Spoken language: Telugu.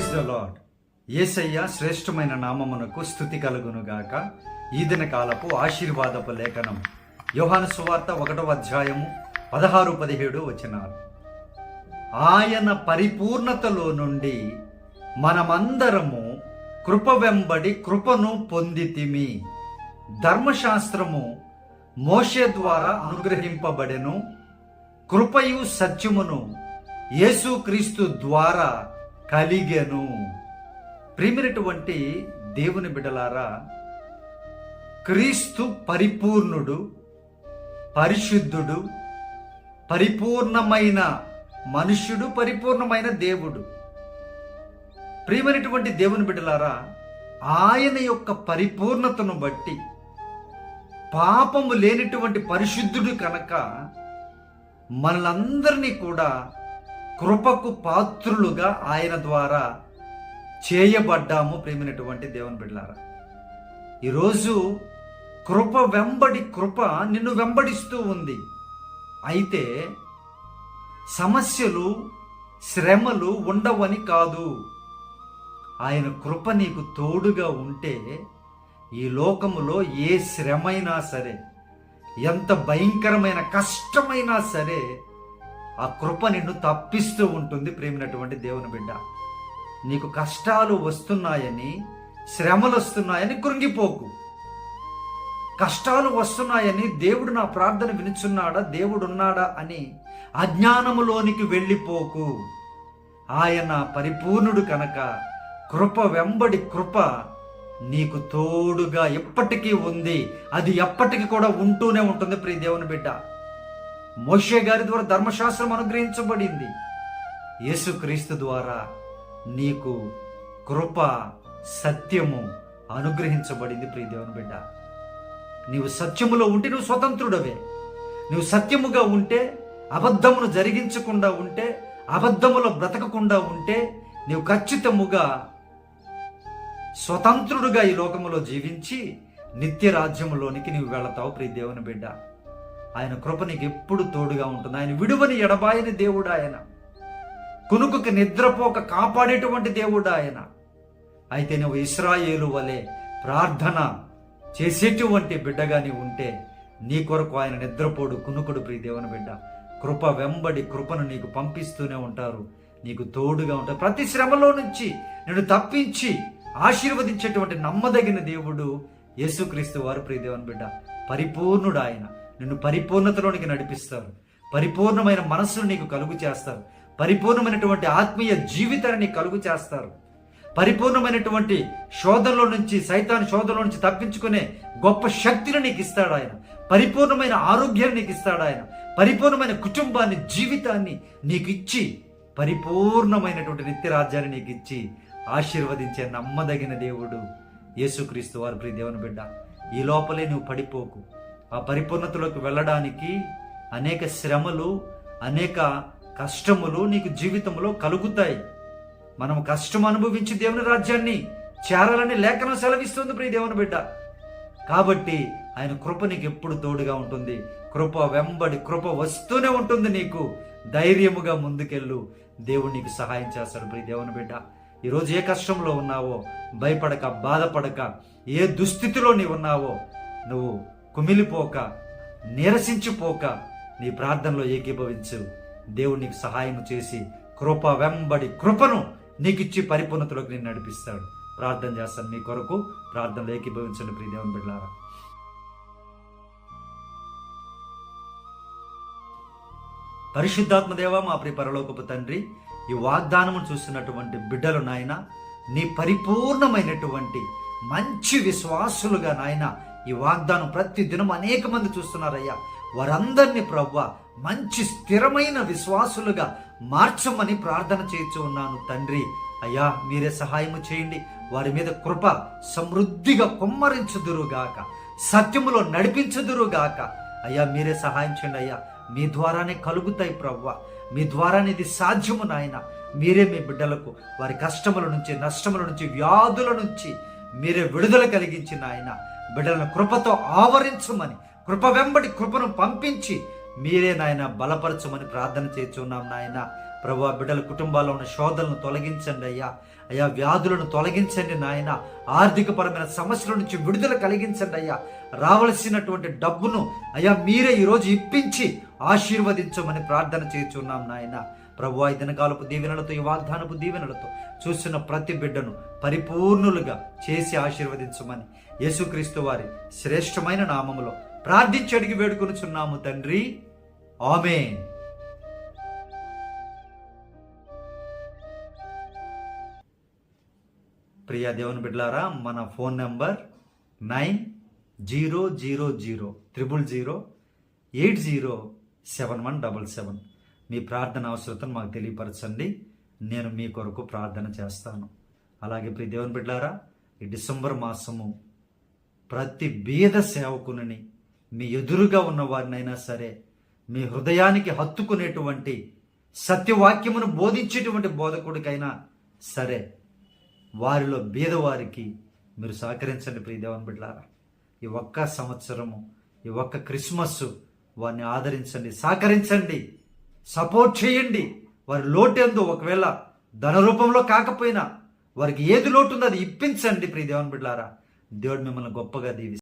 ప్రైజ్ ద లాడ్ ఏసయ్య శ్రేష్టమైన నామమునకు స్థుతి కలుగునుగాక. ఈ దిన కాలపు ఆశీర్వాదపు లేఖనం. యోహాను సువార్త ఒకటవ అధ్యాయము పదహారు పదిహేడు వచనాలు. ఆయన పరిపూర్ణతలో నుండి మనమందరము కృప వెంబడి కృపను పొందితిమి. ధర్మశాస్త్రము మోషే ద్వారా అనుగ్రహింపబడెను. కృపయు సత్యమును యేసుక్రీస్తు ద్వారా కలిగెను. ప్రేమినటువంటి దేవుని బిడలారా క్రీస్తు పరిపూర్ణుడు పరిశుద్ధుడు పరిపూర్ణమైన మనుష్యుడు పరిపూర్ణమైన దేవుడు. ప్రియమైనటువంటి దేవుని బిడ్డలారా ఆయన యొక్క పరిపూర్ణతను బట్టి పాపము లేనిటువంటి పరిశుద్ధుడు కనుక మనలందరినీ కూడా కృపకు పాత్రులుగా ఆయన ద్వారా చేయబడ్డాము ప్రేమినటువంటి దేవుని బిడ్డలారా. ఈరోజు కృప వెంబడి కృప నిన్ను వెంబడిస్తూ ఉంది. అయితే సమస్యలు శ్రమలు ఉండవని కాదు. ఆయన కృప నీకు తోడుగా ఉంటే ఈ లోకములో ఏ శ్రమైనా సరే ఎంత భయంకరమైన కష్టమైనా సరే ఆ కృప నిన్ను తప్పిస్తూ ఉంటుంది ప్రేమినటువంటి దేవుని బిడ్డ. నీకు కష్టాలు వస్తున్నాయని శ్రమలు వస్తున్నాయని కృంగిపోకు. కష్టాలు వస్తున్నాయని దేవుడు నా ప్రార్థన వినుచున్నాడా దేవుడు ఉన్నాడా అని అజ్ఞానములోనికి వెళ్ళిపోకు. ఆయన పరిపూర్ణుడు కనుక కృప వెంబడి కృప నీకు తోడుగా ఎప్పటికీ ఉంది. అది ఎప్పటికీ కూడా ఉంటూనే ఉంటుంది ప్రియ దేవుని బిడ్డ. మోషే గారి ద్వారా ధర్మశాస్త్రం అనుగ్రహించబడింది. యేసుక్రీస్తు ద్వారా నీకు కృప సత్యము అనుగ్రహించబడింది ప్రియ దేవుని బిడ్డ. నీవు సత్యములో ఉంటే నువ్వు స్వతంత్రుడవే. నువ్వు సత్యముగా ఉంటే అబద్ధమును జరిగించకుండా ఉంటే అబద్ధములో బ్రతకకుండా ఉంటే నీవు ఖచ్చితముగా స్వతంత్రుడుగా ఈ లోకములో జీవించి నిత్య రాజ్యములోనికి నీవు వెళతావు ప్రియ దేవుని బిడ్డ. ఆయన కృప నీకు ఎప్పుడు తోడుగా ఉంటుంది. ఆయన విడువని ఎడబాయని దేవుడు ఆయన. కునుకుకి నిద్రపోక కాపాడేటువంటి దేవుడు ఆయన. అయితే నువ్వు ఇస్రాయేలు వలె ప్రార్థన చేసేటువంటి బిడ్డగా నీవు ఉంటే నీ కొరకు ఆయన నిద్రపోడు కునుకుడు ప్రియ దేవుని బిడ్డ. కృప వెంబడి కృపను నీకు పంపిస్తూనే ఉంటారు. నీకు తోడుగా ఉంటారు. ప్రతి శ్రమలో నుంచి నిన్ను తప్పించి ఆశీర్వదించేటువంటి నమ్మదగిన దేవుడు యేసుక్రీస్తు వారు ప్రియ దేవుని బిడ్డ. పరిపూర్ణుడు ఆయన. నిన్ను పరిపూర్ణతలోనికి నడిపిస్తారు పరిపూర్ణమైన మనస్సును నీకు కలుగు చేస్తారు పరిపూర్ణమైనటువంటి ఆత్మీయ జీవితాన్ని నీకు కలుగు చేస్తారు పరిపూర్ణమైనటువంటి శోధనలో నుంచి సైతాన్ శోధనలో నుంచి తప్పించుకునే గొప్ప శక్తిని నీకు ఇస్తాడు ఆయన. పరిపూర్ణమైన ఆరోగ్యాన్ని నీకు ఇస్తాడు ఆయన. పరిపూర్ణమైన కుటుంబాన్ని జీవితాన్ని నీకు ఇచ్చి పరిపూర్ణమైనటువంటి నిత్యరాజ్యాన్ని నీకు ఇచ్చి ఆశీర్వదించే నమ్మదగిన దేవుడు యేసుక్రీస్తు వారి ప్రియ దేవుని బిడ్డ. ఈ లోపలే నువ్వు పడిపోకు. ఆ పరిపూర్ణతలోకి వెళ్ళడానికి అనేక శ్రమలు అనేక కష్టములు నీకు జీవితంలో కలుగుతాయి. మనం కష్టం అనుభవించి దేవుని రాజ్యాన్ని చేరాలని లేఖనం సెలవిస్తుంది ప్రియ దేవుని బిడ్డ. కాబట్టి ఆయన కృప నీకు ఎప్పుడు తోడుగా ఉంటుంది. కృప వెంబడి కృప వస్తూనే ఉంటుంది నీకు. ధైర్యముగా ముందుకెళ్ళు. దేవుడు నీకు సహాయం చేస్తాడు ప్రియ దేవుని బిడ్డ. ఈరోజు ఏ కష్టంలో ఉన్నావో భయపడక బాధపడక ఏ దుస్థితిలో నీవు ఉన్నావో నువ్వు కుమిలిపోక నిరసించిపోక నీ ప్రార్థనలో ఏకీభవించు. దేవుడు నీకు సహాయం చేసి కృప వెంబడి కృపను నీకిచ్చి పరిపూర్ణతలోకి నేను నడిపిస్తాడు. ప్రార్థన చేస్తాను మీ కొరకు ప్రార్థనలో ఏకీభవించండి ప్రియ దేవుని పరిశుద్ధాత్మదేవ పరిశుద్ధాత్మ దేవ మా ప్రియ పరలోకపు తండ్రి ఈ వాగ్దానము చూస్తున్నటువంటి బిడ్డలు నాయన నీ పరిపూర్ణమైనటువంటి మంచి విశ్వాసులుగా నాయన ఈ వాగ్దానం ప్రతి దినం అనేక మంది చూస్తున్నారయ్యా. వారందరినీ ప్రవ్వ మంచి స్థిరమైన విశ్వాసులుగా మార్చమని ప్రార్థన చేయించు ఉన్నాను తండ్రి. అయ్యా మీరే సహాయము చేయండి. వారి మీద కృప సమృద్ధిగా కుమ్మరించుదురుగాక. సత్యములో నడిపించుదురుగాక. అయ్యా మీరే సహాయం చేయండి అయ్యా. మీ ద్వారానే కలుగుతాయి ప్రవ్వ. మీ ద్వారానే ఇది సాధ్యము నాయన. మీరే మీ బిడ్డలకు వారి కష్టముల నుంచి నష్టముల నుంచి వ్యాధుల నుంచి మీరే విడుదల కలిగించిన ఆయన బిడ్డలను కృపతో ఆవరించమని కృప వెంబడి కృపను పంపించి మీరే నాయన బలపరచమని ప్రార్థన చేస్తున్నాం నాయన. ప్రభు బిడ్డల కుటుంబాల్లో ఉన్న శోధనలను తొలగించండి అయ్యా. అయ్యా వ్యాధులను తొలగించండి నాయన. ఆర్థికపరమైన సమస్యల నుంచి విడుదల కలిగించండి అయ్యా. రావలసినటువంటి డబ్బును అయ్యా మీరే ఈరోజు ఇప్పించి ఆశీర్వదించమని ప్రార్థన చేస్తున్నాం నాయన. ప్రభు ఈ దినకాలపు దీవెనలతో ఈ వాగ్దానపు దీవెనలతో చూస్తున్న ప్రతి బిడ్డను పరిపూర్ణులుగా చేసి ఆశీర్వదించమని యేసుక్రీస్తు వారి శ్రేష్టమైన నామములో ప్రార్థించి అడిగి వేడుకొనుచున్నాము తండ్రి. ఆమేన్. ప్రియా దేవుని బిడ్డలారా మన phone number nine zero zero zero triple zero eight zero seven one double seven. మీ ప్రార్థన అవసరతను మాకు తెలియపరచండి. నేను మీ కొరకు ప్రార్థన చేస్తాను. అలాగే ప్రి దేవుని బిడ్డలారా ఈ డిసెంబర్ మాసము ప్రతి బీద సేవకుని మీ ఎదురుగా ఉన్న వారినైనా సరే మీ హృదయానికి హత్తుకునేటువంటి సత్యవాక్యమును బోధించేటువంటి బోధకుడికైనా సరే వారిలో బీదవారికి మీరు సహకరించండి ప్రియ దేవన్ బిడ్డారా. ఈ ఒక్క సంవత్సరము ఈ ఒక్క క్రిస్మస్ వారిని ఆదరించండి సహకరించండి. సపోర్ట్ చేయండి. వారి లోటేందో ఒకవేళ ధన రూపంలో కాకపోయినా వారికి ఏది లోటు ఉందో అది ఇప్పించండి ప్రియ దేవన్ బిడ్లారా దేవుడు మిమ్మల్ని గొప్పగా దీవి